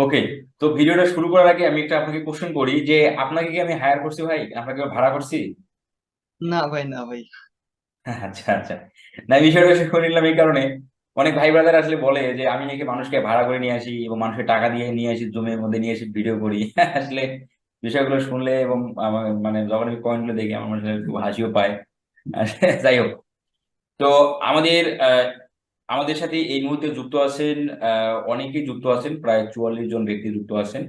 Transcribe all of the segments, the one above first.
ওকে তো ভিডিওটা শুরু করার আগে আমি একটা আপনাকে কোশ্চেন করি যে আপনাকে কি আমি হায়ার করছি ভাই? আপনাকে ভাড়া করছি? না ভাই না ভাই। আচ্ছা আচ্ছা। না এই বিষয়টা শেষ করে নিলাম এই কারণে। অনেক ভাই ব্রাদার আসলে বলে যে আমি নাকি মানুষকে ভাড়া করে নিয়ে আসি এবং মানুষকে টাকা দিয়ে নিয়ে আসি জমির মধ্যে নিয়ে এসে ভিডিও করি। আসলে বিষয়গুলো শুনলে এবং আমার মানে যখন আমি কয়েনগুলো দেখি আমার আসলে খুব হাসিও পায়। যাই হোক। তো আমাদের আহ, আমাদের সাথে এই মুহূর্তে যুক্ত আছেন অনেকেই যুক্ত আছেন, প্রায় চুয়াল্লিশ জন ব্যক্তি যুক্ত আছেন।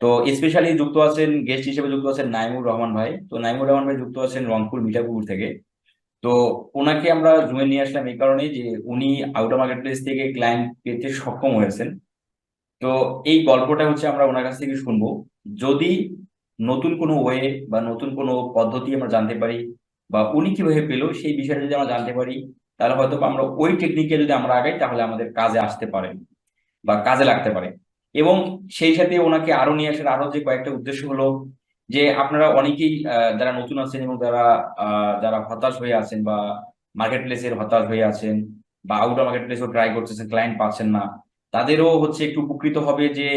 তো স্পেশালি যুক্ত আছেন গেস্ট হিসেবে যুক্ত আছেন নাইমুর রহমান ভাই। তো নাইমুর রহমান ভাই যুক্ত আছেন রংপুর মিঠাপুকুর থেকে। তো ওনাকে আমরা জুমে নিয়ে আসলাম এই কারণেই যে উনি আউটার মার্কেট প্লেস থেকে ক্লায়েন্ট পেতে সক্ষম হয়েছেন। তো এই গল্পটা হচ্ছে আমরা ওনার কাছ থেকে শুনব। যদি নতুন কোনো ওয়ে বা নতুন কোনো পদ্ধতি আমরা জানতে পারি বা উনি কীভাবে পেল সেই বিষয়টা যদি আমরা জানতে পারি তাহলে হয়তো আমরা ওই টেকনিকে যদি আমরা আগাই, তাহলে আমাদের কাজে আসতে পারে বা কাজে লাগতে পারে। এবং সেই সাথে ওনাকে আরও নিয়ে আসার আরও যে কয়েকটা উদ্দেশ্য হলো যে আপনারা অনেকেই যারা নতুন আছেন এবং যারা যারা হতাশ হয়ে আছেন বা মার্কেট প্লেসের হতাশ হয়ে আছেন বা আউটার মার্কেট প্লেসও ট্রাই করতেছেন ক্লায়েন্ট পাচ্ছেন না, তাদেরও হচ্ছে একটু উপকৃত হবে যে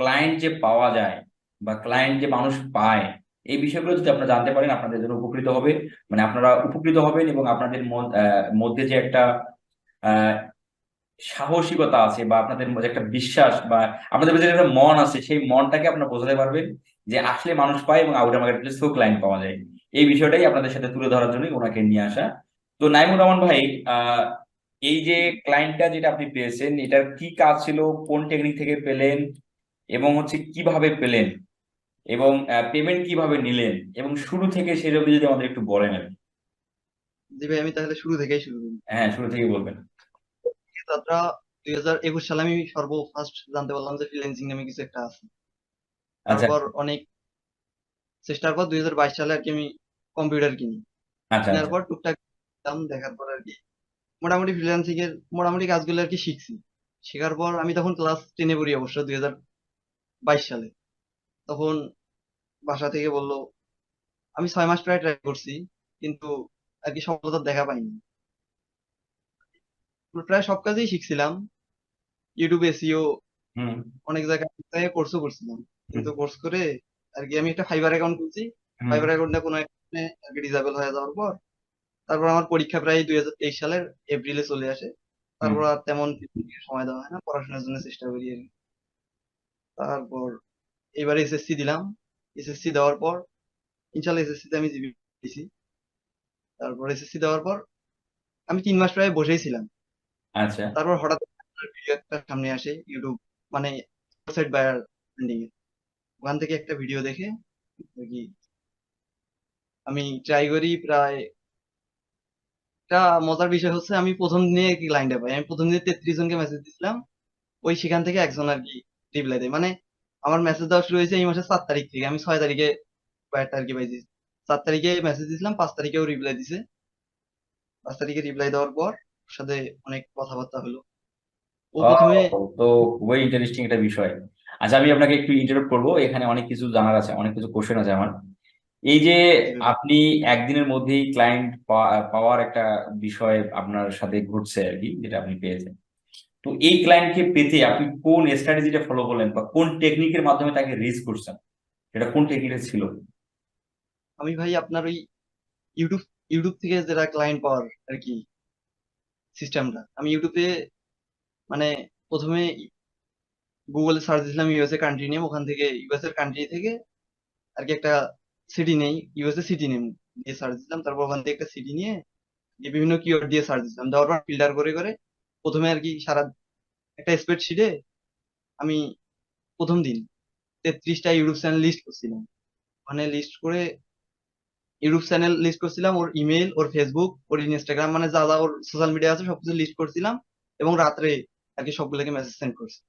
ক্লায়েন্ট যে পাওয়া যায় বা ক্লায়েন্ট যে মানুষ পায় এই বিষয়গুলো যদি আপনারা জানতে পারেন, আপনাদের জন্য উপকৃত হবে। মানে আপনারা উপকৃত হবেন এবং আপনাদের মধ্যে যে একটা সাহসিকতা আছে বা আপনাদের মধ্যে একটা বিশ্বাস বা আপনাদের মধ্যে একটা মন আছে, সেই মনটাকে আপনারা বোঝাতে পারবেন যে আসলে মানুষ পায় এবং আউটার মার্কেট প্লেসেও ক্লায়েন্ট পাওয়া যায়। এই বিষয়টাই আপনাদের সাথে তুলে ধরার জন্যই ওনাকে নিয়ে আসা। তো নাইমুর রহমান ভাই এই যে ক্লায়েন্টটা যেটা আপনি পেয়েছেন, এটার কি কাজ ছিল? কোন টেকনিক থেকে পেলেন? এবং হচ্ছে কীভাবে পেলেন? এবং পেমেন্ট কীভাবে নিলেন? এবং শুরু থেকে অবধি যদি আমাদের একটু বলেন আর জি ভাই আমি তাহলে শুরু থেকেই শুরু করি। হ্যাঁ শুরু থেকে বলবেন। যাত্রা দুই হাজার একুশ সালে আমি সর্ব ফার্স্ট জানতে পারলাম যে ফ্রিল্যান্সিং নামে কিছু একটা আছে। আচ্ছা। তারপর অনেক চেষ্টার পর দুই হাজার বাইশ সালে আর কি আমি কম্পিউটার কিনি। আচ্ছা কেনার আচ্ছা। পর টুকটাক দাম দেখার পর আর কি মোটামুটি ফ্রিল্যান্সিং এর মোটামুটি কাজগুলো আর কি শিখছি। শেখার পর আমি তখন ক্লাস টেনে পড়ি অবশ্য দুই হাজার বাইশ সালে। তখন বাসা থেকে বলল আমি ছয় মাস প্রায় ট্রাই করছি কিন্তু আর কি সফলতা দেখা পাইনি। প্রায় সব কাজেই শিখছিলাম। ইউটিউব এসিও অনেক জায়গায় কোর্সও করছিলাম। কিন্তু কোর্স করে আর কি আমি একটা ফাইবার অ্যাকাউন্ট খুলছি। ফাইবার অ্যাকাউন্টে কোনো কারণে আর কি ডিসেবল হয়ে যাওয়ার পর তারপর আমার পরীক্ষা প্রায় দুই হাজার তেইশ সালের এপ্রিলে চলে আসে। তারপর আর তেমন সময় দেওয়া হয় না পড়াশোনার জন্য চেষ্টা করি আর কি। তারপর এবারে এসএসসি দিলাম। এসএসসি দেওয়ার পর ইনশাল্লাহ এসএসসি তে আমি জিবি দিছি। তারপর এসএসসি দেওয়ার পর আমি তিন মাস প্রায় বসেই ছিলাম। আচ্ছা। তারপর হঠাৎ ভিডিও একটা সামনে আসে ইউটিউব মানে ওয়েবসাইট বায়ার ট্রেন্ডিং এ ওখান থেকে একটা ভিডিও দেখে কি আমি ট্রাই করি প্রায় একটা মজার বিষয় হচ্ছে আমি প্রথম দিনে কি ক্লায়েন্টে পাই। আমি প্রথম দিনে তেত্রিশ জনকে মেসেজ দিছিলাম। ওই সেখান থেকে একজন আর কি রিপ্লাই দেয়। মানে আমার মেসেজ দেওয়া শুরু হয়েছে এই মাসের সাত তারিখ থেকে। আমি ছয় তারিখে বায়ারটা আর কি পাইছি। সাত তারিখে মেসেজ দিয়েছিলাম পাঁচ তারিখেও রিপ্লাই দিছে। পাঁচ তারিখে রিপ্লাই দেওয়ার পর সাথে অনেক কথাবার্তা হলো। ও প্রথমে তো খুবই ইন্টারেস্টিং একটা বিষয়। আচ্ছা আমি আপনাকে একটু ইন্টারপ্ট করব। এখানে অনেক কিছু জানার আছে অনেক কিছু কোশ্চেন আছে আমার। এই যে আপনি একদিনের মধ্যেই ক্লায়েন্ট পাওয়ার একটা বিষয় আপনার সাথে ঘটছে আর কি যেটা আপনি পেয়েছেন। তো এই ক্লায়েন্টকে পেতে আপনি কোন স্ট্র্যাটেজিটা ফলো করলেন বা কোন টেকনিকের মাধ্যমে তাকে রিচ করছেন? এটা কোন টেকনিকটা ছিল? আমি ভাই আপনার ওই ইউটিউব ইউটিউব থেকে যেটা ক্লায়েন্ট পাওয়ার আর কি সিস্টেমটা আমি ইউটিউবে মানে প্রথমে গুগলে সার্চ দিয়েছিলাম ইউএসএ কান্ট্রি নেম ওখান থেকে ইউএস এর কান্ট্রি থেকে আর কি একটা সিটি নেই ইউএসএ সিটি নেম দিয়ে সার্চ দিলাম, তারপর ওখান থেকে একটা সিটি নিয়ে বিভিন্ন কিওয়ার্ড দিয়ে সার্চ দিলাম, দেওয়ার পর ফিল্টার করে করে প্রথমে আর কি সারা একটা স্প্রেডশিটে আমি প্রথম দিন তেত্রিশটা ইউটিউব চ্যানেল লিস্ট করছিলাম। মানে লিস্ট করে ইউটিউব চ্যানেল লিস্ট করছিলাম ওর ইমেল ওর ফেসবুক ওর ইনস্টাগ্রাম মানে যা যা ওর সোশ্যাল মিডিয়া আছে সবকিছু লিস্ট করছিলাম এবং রাত্রে আর কি সবগুলোকে মেসেজ সেন্ড করছি।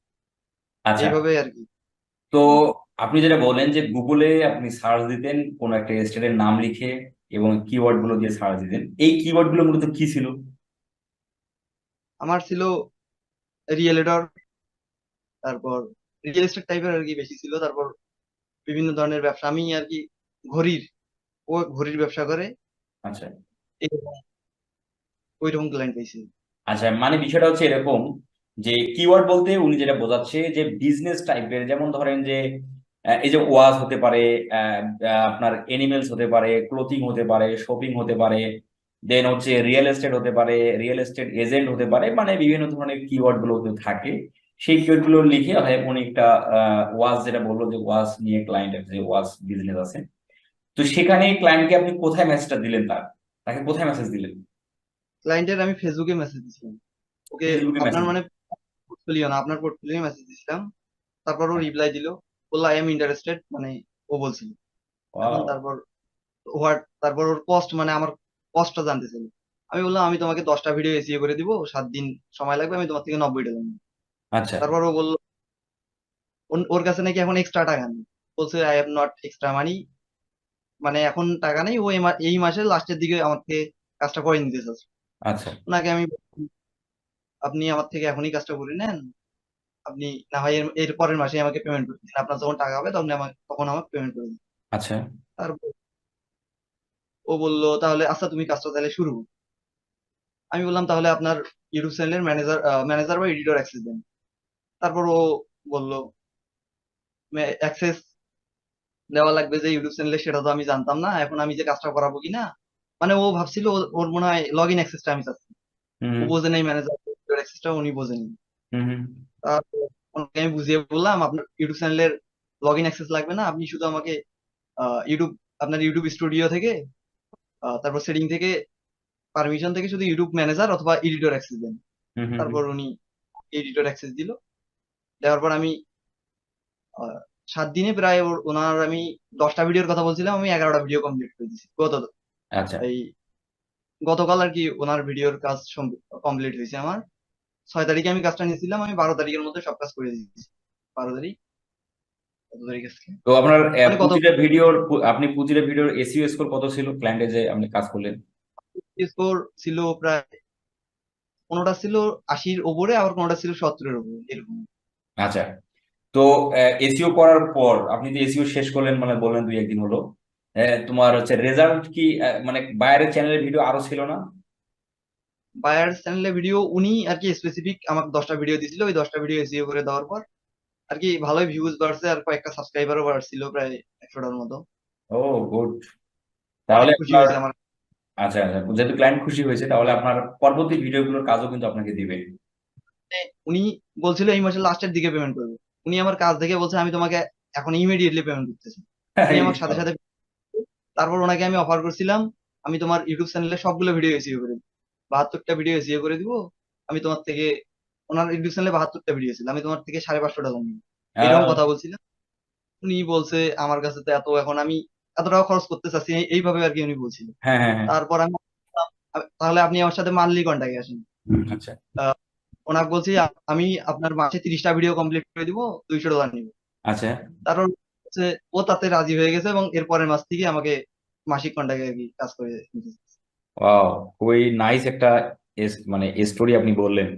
আচ্ছা। এইভাবে আর কি। তো আপনি যেটা বলেন যে গুগলে আপনি সার্চ দিতেন কোন একটা স্টেটের নাম লিখে এবং কিওয়ার্ডগুলো দিয়ে সার্চ দিতেন এই কিওয়ার্ডগুলো মূলত কি ছিল? আমার ছিল রিয়েলেটর তারপর রিয়েল এস্টেট টাইপের আর কি বেশি ছিল তারপর বিভিন্ন ধরনের ব্যবসা। আমি আর কি ঘড়ির ও ঘড়ির ব্যবসা করে। আচ্ছা। এরকম ওই রকম ক্লায়েন্ট পেয়েছি আচ্ছা মানে বিষয়টা হচ্ছে এরকম যে কিওয়ার্ড বলতে উনি যেটা বোঝাচ্ছে যে বিজনেস টাইপের যেমন ধরেন যে এই যে ওয়াজ হতে পারে আপনার এনিমেলস হতে পারে ক্লোথিং হতে পারে শপিং হতে পারে দেন হচ্ছে রিয়েল এস্টেট হতে পারে রিয়েল এস্টেট এজেন্ট হতে পারে মানে বিভিন্ন ধরনের কিওয়ার্ডগুলো থাকে। সেই কিওয়ার্ডগুলো লিখে হয় উনি একটা ওয়াজ যেটা বলল যে ওয়াজ নিয়ে ক্লায়েন্টের যে ওয়াজ বিজনেস আছে। তো সেখানে ক্লায়েন্টকে আপনি কোথায় মেসেজটা দিলেন তার? তাকে কোথায় মেসেজ দিলেন? ক্লায়েন্টের আমি ফেসবুকে মেসেজ দিয়েছিলাম ওকে আপনার মানে পোর্টফোলিও না আপনার পোর্টফোলিও মেসেজ দিয়েছিলাম তারপর ও রিপ্লাই দিল। বলল আই এম ইন্টারেস্টেড মানে ও বলছিল। তারপর হোয়াট তারপর ওর কস্ট মানে আমার কস্টটা জানতে চাইলো। আমি বললাম আমি তোমাকে দশটা ভিডিও এসিও করে দিব সাত দিন সময় লাগবে আমি তোমার থেকে নব্বইটা দেবো আচ্ছা। তারপর ও বলল ওর- কাছে নাকি এখন এক্সট্রা টাকা নেই। বলছে I have not extra money মানে এখন টাকা নেই ও এই মাসে লাস্টের দিকে আমার থেকে কাজটা করে নিতে চাচ্ছে। আচ্ছা। ওনাকে আমি আপনি আমার থেকে এখনই কাজটা করে নেন। আপনি না হয় এর এর পরের মাসে আমাকে পেমেন্ট করে দিন। আপনার যখন টাকা হবে তখন আমাকে তখন আমাকে পেমেন্ট করে দিন। আচ্ছা। তারপর ও বলল তাহলে আচ্ছা তুমি কাজটা তাহলে শুরু আমি বললাম তাহলে আপনার ইউটিউব চ্যানেলের ম্যানেজার ম্যানেজার বা এডিটর অ্যাক্সেস দেন। তারপর ও বলল অ্যাক্সেস দেওয়া লাগবে যে ইউটিউব চ্যানেলে সেটা তো আমি জানতাম না। এখন আমি যে কাজটা করাবো কিনা? মানে ও ভাবছিল ওর মনে হয় লগ ইন অ্যাক্সেসটা আমি চাচ্ছি। ও বোঝে নাই ম্যানেজার অ্যাক্সেসটা উনি বোঝেনি তারপর আমি বুঝিয়ে বললাম আপনার ইউটিউব চ্যানেলের লগ ইন অ্যাক্সেস লাগবে না। আপনি শুধু আমাকে ইউটিউব আপনার ইউটিউব স্টুডিও থেকে তারপর সেটিং থেকে পারমিশন থেকে শুধু ইউটিউব ম্যানেজার অথবা এডিটর অ্যাক্সেস দেন। তারপর উনি এডিটর অ্যাক্সেস দিল। দেওয়ার পর আমি সাত দিনে প্রায় ওনার আমি দশটা ভিডিওর কথা বলছিলাম আমি এগারোটা ভিডিও কমপ্লিট করে দিয়েছি গত আচ্ছা। এই গতকাল আর কি ওনার ভিডিওর কাজ কমপ্লিট হয়েছে আমার। ছয় তারিখে আমি কাজটা নিয়েছিলাম আমি বারো তারিখের মধ্যে সব কাজ করে দিয়েছি। বারো তারিখ তো আপনার মানে প্রতিটা ভিডিওর আপনি প্রতিটা ভিডিওর এসইও স্কোর কত ছিল ক্লায়েন্টে যে আপনি কাজ করলেন? স্কোর ছিল প্রায় কোনোটা ছিল আশির ওপরে আবার কোনোটা ছিল সত্তরের উপরে এরকম। আচ্ছা। তো এসইও করার পর আপনি যে এসইও শেষ করলেন মানে বললেন দুই একদিন হলো তোমার হচ্ছে রেজাল্ট কি মানে বাইরের চ্যানেলের ভিডিও আরও ছিল না? বায়ার চ্যানেলে ভিডিও উনি আর কি স্পেসিফিক আমাকে দশটা ভিডিও দিয়েছিল ওই দশটা ভিডিও এসিও করে দেওয়ার পর আর কি ভালোই ভিউজ বাড়ছে আর কয়েকটা সাবস্ক্রাইবারও বাড়ছিল প্রায় একশোটার মতো। ও গুড তাহলে খুশি হয়েছে আমার। আচ্ছা আচ্ছা যেহেতু ক্লায়েন্ট খুশি হয়েছে তাহলে আপনার পরবর্তী ভিডিওগুলোর কাজও কিন্তু আপনাকে দিবে। উনি বলছিল এই মাসের লাস্টের দিকে পেমেন্ট করবে। উনি আমার কাজ দেখে বলছে আমি তোমাকে এখন ইমিডিয়েটলি পেমেন্ট করতেছি। উনি আমার সাথে সাথে তারপর ওনাকে আমি অফার করছিলাম আমি তোমার ইউটিউব চ্যানেলে সবগুলো ভিডিও এসিও করে দিব। বাহাত্তরটা ভিডিও এসিও করে দিব। আমি তোমার থেকে ওনার ইউটিউব চ্যানেলে বাহাত্তরটা ভিডিও ছিল। আমি তোমার থেকে সাড়ে পাঁচশো টাকা নিব এরকম কথা বলছিলাম উনি বলছে আমার কাছে তো এত এখন আমি এত টাকা খরচ করতে চাচ্ছি এইভাবে আর কি উনি বলছিল হ্যাঁ হ্যাঁ হ্যাঁ। তারপর আমি তাহলে আপনি আমার সাথে মান্থলি কন্ট্যাক্টে আসেন। আচ্ছা। ওনাকে বলছি আমি আপনার মাসে তিরিশটা ভিডিও কমপ্লিট করে দিব দুইশো ডলার নিব। আচ্ছা। তারপর ও তাতে রাজি হয়ে গেছে এবং এর পরের মাস থেকে আমাকে মাসিক কন্ট্যাক্টে আর কি কাজ করে। ওয়াও খুবই নাইস একটা মানে স্টোরি আপনি বললেন।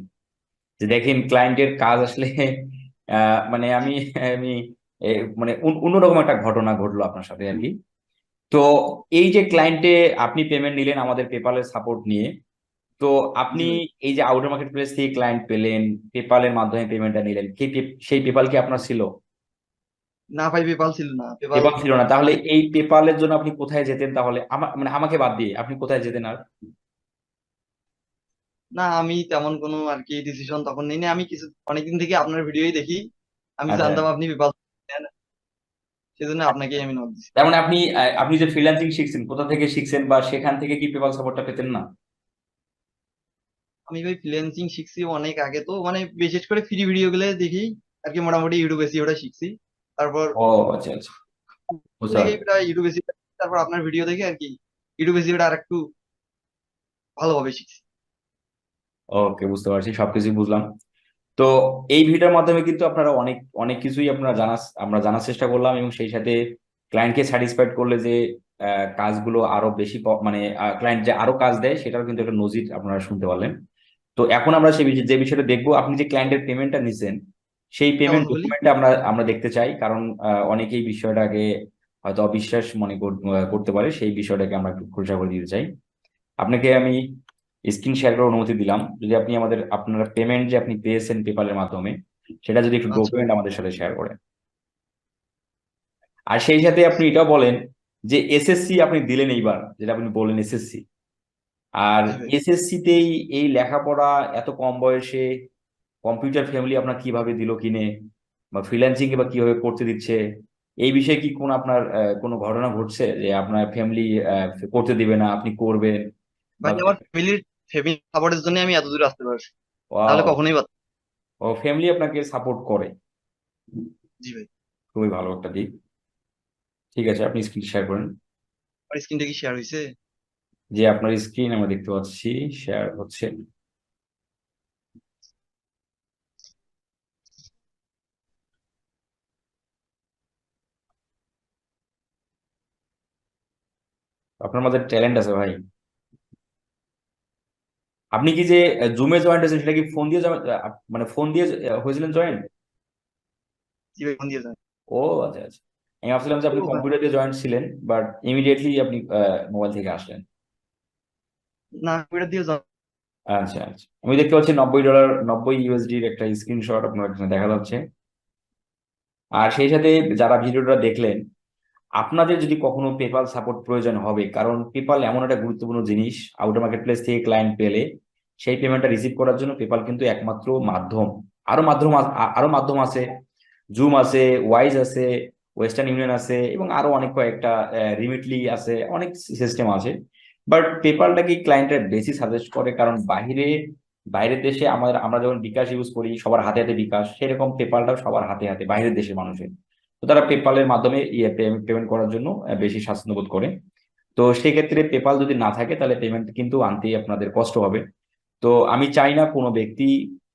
যে দেখেন ক্লায়েন্টের কাজ আসলে মানে আমি আমি মানে অন্যরকম একটা ঘটনা ঘটলো আপনার সাথে আর কি। তো এই যে ক্লায়েন্টে আপনি পেমেন্ট নিলেন আমাদের পেপালের সাপোর্ট নিয়ে তো আপনি এই যে আউটার মার্কেট প্লেস থেকে ক্লায়েন্ট পেলেন পেপালের মাধ্যমে পেমেন্টটা নিলেন সেই সেই পেপাল কি আপনার ছিল? না ভাই পেপাল ছিল না পেপাল ছিল না তাহলে এই পেপালের জন্য আপনি কোথায় যেতেন তাহলে? আমার মানে আমাকে বাদ দিয়ে আপনি কোথায় যেতেন আর? না আমি তেমন কোনো আর কি ডিসিশন তখন নিইনি। আমি কিছু অনেকদিন থেকে আপনার ভিডিওই দেখি। আমি আচ্ছা। জানতাম আপনি নেন সেজন্য আপনাকে আমি নোট দিছি। তার মানে আপনি আহ, আপনি যে ফ্রিল্যান্সিং শিখছেন কোথা থেকে শিখছেন বা সেখান থেকে কি পেপাল সাপোর্টটা পেতেন না? আমি ভাই ফ্রিল্যান্সিং শিখছি অনেক আগে তো। মানে বিশেষ করে ফ্রি ভিডিও গুলো দেখি। আর কি মোটামুটি ইউটিউব এসি ওটা শিখছি। তারপর ও আচ্ছা আচ্ছা। বুঝতে প্রায় ইউটিউব এসি তারপর আপনার ভিডিও দেখে আর কি ইউটিউব এসি ওটা আর একটু ভালোভাবে শিখছি। ওকে বুঝতে পারছি সবকিছুই বুঝলাম। তো এই ভিডিওর মাধ্যমে কিন্তু আপনারা অনেক অনেক কিছুই আপনারা জানা আমরা জানার চেষ্টা করলাম এবং সেই সাথে ক্লায়েন্টকে স্যাটিসফাইড করলে যে কাজগুলো আরও বেশি মানে ক্লায়েন্ট যে আরও কাজ দেয় সেটার কিন্তু একটা নজির আপনারা শুনতে পারলেন। তো এখন আমরা সেই বিষয় যে বিষয়টা দেখব আপনি যে ক্লায়েন্টের পেমেন্টটা নিছেন সেই পেমেন্ট কেমন ডকুমেন্টটা আমরা আমরা দেখতে চাই কারণ অনেকেই বিষয়টাকে হয়তো অবিশ্বাস মনে করতে পারে সেই বিষয়টাকে আমরা একটু খোলসা করে দিতে চাই। আপনাকে আমি স্ক্রিন শেয়ার করার অনুমতি দিলাম। যদি আপনি আমাদের আপনারা পেমেন্ট যে আপনি পেয়েছেন পেপালের মাধ্যমে সেটা যদি একটু আচ্ছা। ডকুমেন্ট আমাদের সাথে শেয়ার করেন। আর সেই সাথে আপনি এটাও বলেন যে এসএসসি আপনি দিলেন এইবার যেটা আপনি বললেন এসএসসি আর এসএসসি তেই এই লেখাপড়া এত কম বয়সে কম্পিউটার ফ্যামিলি আপনার কীভাবে দিল কিনে বা ফ্রিল্যান্সিং বা কীভাবে করতে দিচ্ছে এই বিষয়ে কি কোনো আপনার কোনো ঘটনা ঘটছে? যে আপনার ফ্যামিলি করতে দিবে না আপনি করবেন? ভাই আমার ফ্যামিলির ফ্যামিলি সাপোর্টের জন্য আমি এত দূরে আসতে পারছি। তাহলে কখনোই পারতাম ও ফ্যামিলি আপনাকে সাপোর্ট করে? জি ভাই। খুবই ভালো একটা দিক। ঠিক আছে আপনি স্ক্রিন শেয়ার করেন। আমার স্ক্রিনটা কি শেয়ার হয়েছে? যে আপনার স্ক্রিন আমরা দেখতে পাচ্ছি। শেয়ার হচ্ছে। আপনার মধ্যে ট্যালেন্ট আছে ভাই। আপনি কি যে জুমে জয়েন্ট হয়েছেন সেটা কি ফোন দিয়ে মানে ফোন দিয়ে হয়েছিলেন জয়েন্ট ফোন দিয়ে ও আচ্ছা আচ্ছা। আমি ভাবছিলাম যে আপনি কম্পিউটার দিয়ে জয়েন্ট ছিলেন বাট ইমিডিয়েটলি আপনি মোবাইল থেকে আসলেন। না কম্পিউটার দিয়ে আচ্ছা আচ্ছা। আমি দেখতে পাচ্ছি নব্বই ডলার নব্বই ইউএসডির একটা স্ক্রিনশট আপনার এখানে দেখা যাচ্ছে। আর সেই সাথে যারা ভিডিওটা দেখলেন আপনাদের যদি কখনো পেপাল সাপোর্ট প্রয়োজন হবে, কারণ পেপাল এমন একটা গুরুত্বপূর্ণ জিনিস আউটার মার্কেট প্লেস থেকে ক্লায়েন্ট পেলে, সেই পেমেন্টটা রিসিভ করার জন্য পেপাল কিন্তু একমাত্র মাধ্যম। আরও মাধ্যম আরও মাধ্যম আছে জুম আছে ওয়াইজ আছে ওয়েস্টার্ন ইউনিয়ন আছে, এবং আরও অনেক কয়েকটা রিমিটলি আছে, অনেক সিস্টেম আছে। বাট পেপালটাকে ক্লায়েন্টের বেশি সাজেস্ট করে, কারণ বাইরে বাইরের দেশে আমাদের, আমরা যখন বিকাশ ইউজ করি, সবার হাতে হাতে বিকাশ, সেরকম পেপালটাও সবার হাতে হাতে, বাইরের দেশের মানুষের। তো তারা পেপালের মাধ্যমে ইয়ে পেমেন্ট করার জন্য বেশি স্বাচ্ছন্দ্য বোধ করে। তো সেক্ষেত্রে পেপাল যদি না থাকে, তাহলে পেমেন্ট কিন্তু আনতেই আপনাদের কষ্ট হবে। তো আমি চাই না কোনো ব্যক্তি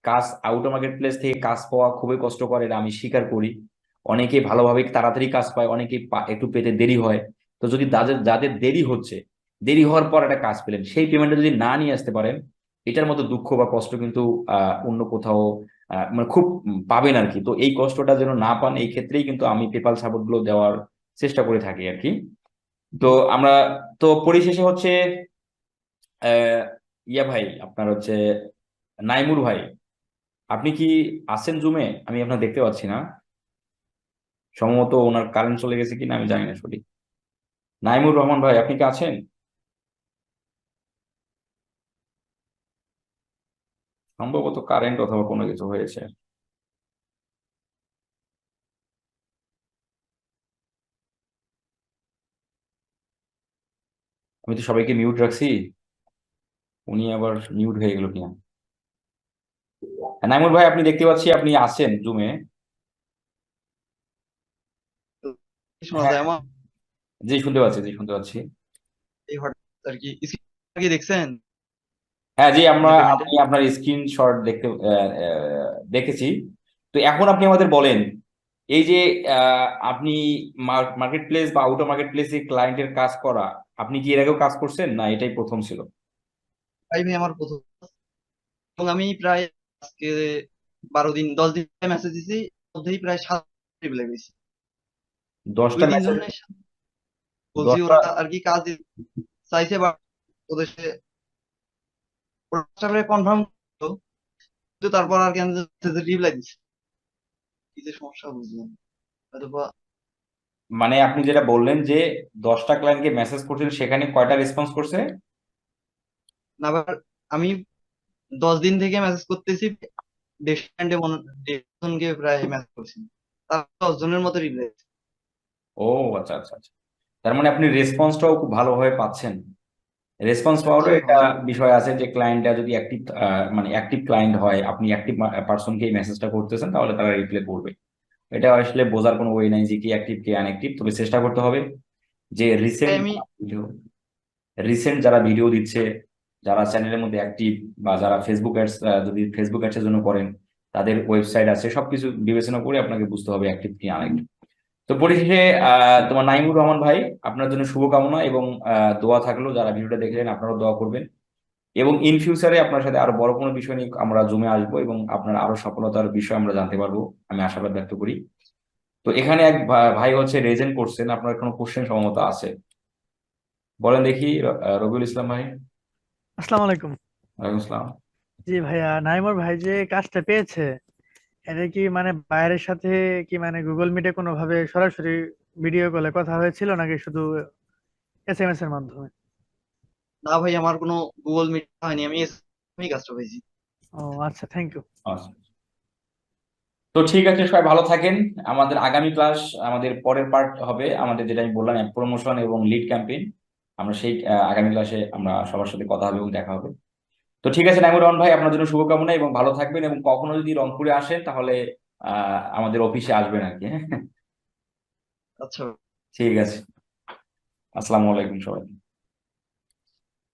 কাজ আউট মার্কেট প্লেস থেকে কাজ পাওয়া খুবই কষ্টকর, এটা আমি স্বীকার করি। অনেকে ভালোভাবে তাড়াতাড়ি কাজ পায়, অনেকে একটু পেতে দেরি হয়। তো যদি যাদের যাদের দেরি হচ্ছে, দেরি হওয়ার পর একটা কাজ পেলেন, সেই পেমেন্টটা যদি না নিয়ে আসতে পারেন, এটার মতো দুঃখ বা কষ্ট কিন্তু অন্য কোথাও মানে খুব পাবেন আর কি তো এই কষ্টটা যেন না পান, এই ক্ষেত্রেই কিন্তু আমি পেপাল সাপোর্টগুলো দেওয়ার চেষ্টা করে থাকি আর কি তো আমরা, তো পরিশেষে হচ্ছে ইয়া ভাই, আপনার হচ্ছে নাইমুর ভাই, আপনি কি আছেন জুমে আমি আপনার দেখতে পাচ্ছি না। সম্ভবত ওনার কারেন্ট চলে গেছে কিনা, আমি জানি না সঠিক। নাইমুর রহমান ভাই, আপনি কি আছেন? সম্ভবত কারেন্ট অথবা কোনো কিছু হয়েছে। আমি তো সবাইকে মিউট রাখছি। উনি আবার মিউট হয়ে গেল কিনা? নাইমুর ভাই আপনি দেখতে পাচ্ছি আপনি আছেন জুমে হ্যাঁ। জি শুনতে পাচ্ছি জি শুনতে পাচ্ছি। আর কি দেখছেন? হ্যাঁ জি আমরা? আপনি আপনার স্ক্রিনশট দেখতে দেখেছি। তো এখন আপনি আমাদের বলেন এই যে আপনি মার্কেট প্লেস বা আউটার মার্কেট প্লেসে ক্লায়েন্টের কাজ করা আপনি কি এর আগেও কাজ করছেন? না এটাই প্রথম ছিল? ভাই আমার প্রথম। এবং আমি প্রায় আজকে বারো দিন দশ দিন মেসেজ দিছি মধ্যেই প্রায় সাত রিপ্লাই পেয়েছি দশটা মেসেজ বলছি ওরা আর কি কাজ চাইছে বা ওদের কনফার্ম কিন্তু তারপর আর কেন রিপ্লাই দিচ্ছে কি যে সমস্যা বুঝলাম মানে আপনি যেটা বললেন যে দশটা ক্লায়েন্টকে মেসেজ করছেন সেখানে কয়টা রেসপন্স করছে? না আমি দশ দিন থেকে মেসেজ করতেছি দেড়শো জনকে প্রায় মেসেজ করছি। তার দশ জনের মতো রিপ্লাই ও আচ্ছা আচ্ছা আচ্ছা। তার মানে আপনি রেসপন্সটাও খুব ভালোভাবে পাচ্ছেন। রেসপন্স পাওয়ারও একটা বিষয় আছে যে ক্লায়েন্টটা যদি অ্যাক্টিভ মানে অ্যাক্টিভ ক্লায়েন্ট হয় আপনি অ্যাক্টিভ পার্সনকে এই মেসেজটা করতেছেন তাহলে তারা রিপ্লাই করবে। এটা আসলে বোঝার কোনো ওয়ে নাই যে কি অ্যাক্টিভ কি আনঅ্যাক্টিভ তবে চেষ্টা করতে হবে যে রিসেন্ট ভিডিও রিসেন্ট যারা ভিডিও দিচ্ছে যারা চ্যানেলের মধ্যে অ্যাক্টিভ বা যারা ফেসবুক অ্যাডস যদি ফেসবুক অ্যাডসের জন্য করেন তাদের ওয়েবসাইট আছে সবকিছু বিবেচনা করে আপনাকে বুঝতে হবে অ্যাক্টিভ কি আনঅ্যাক্টিভ তো পরিশেষে তোমার নাইমুর রহমান ভাই আপনার জন্য শুভকামনা এবং দোয়া থাকল যারা ভিডিওটা দেখলেন আপনারাও দোয়া করবেন। এবং ইন ফিউচারে আপনার সাথে আরও বড় কোনো বিষয় নিয়ে আমরা জমে আসব এবং আপনার আরও সফলতার বিষয় আমরা জানতে পারব আমি আশাবাদ ব্যক্ত করি। তো এখানে এক ভাই হচ্ছে রেজেন্ট করছেন আপনার কোনো কোশ্চেন সম্ভবত আছে? বলেন দেখি রবিউল ইসলাম ভাই। আসসালামু আলাইকুম। ওয়ালাইকুম আসসালাম। জি ভাইয়া নাইমুর ভাই যে কাজটা পেয়েছে এটা কি মানে বাইরের সাথে কি মানে গুগল মিটে কোনোভাবে সরাসরি ভিডিও কলে কথা হয়েছিল নাকি শুধু এসএমএস এর মাধ্যমে? না ভাই আমার কোনো গুগল মিট হয়নি আমি এসএমএস কাজটা পেয়েছি ও আচ্ছা থ্যাংক ইউ আচ্ছা। তো ঠিক আছে সবাই ভালো থাকেন। আমাদের আগামী ক্লাস আমাদের পরের পার্ট হবে। আমাদের যেটা আমি বললাম প্রমোশন এবং লিড ক্যাম্পেইন আমরা সেই আহ, আগামী ক্লাসে আমরা সবার সাথে কথা হবে এবং দেখা হবে। তো ঠিক আছে নাইমুর রহমান ভাই আপনার জন্য শুভকামনা এবং ভালো থাকবেন এবং কখনো যদি রংপুরে আসেন তাহলে আহ আমাদের অফিসে আসবেন আর কি হ্যাঁ। আচ্ছা। ঠিক আছে। আসসালামু আলাইকুম সবাই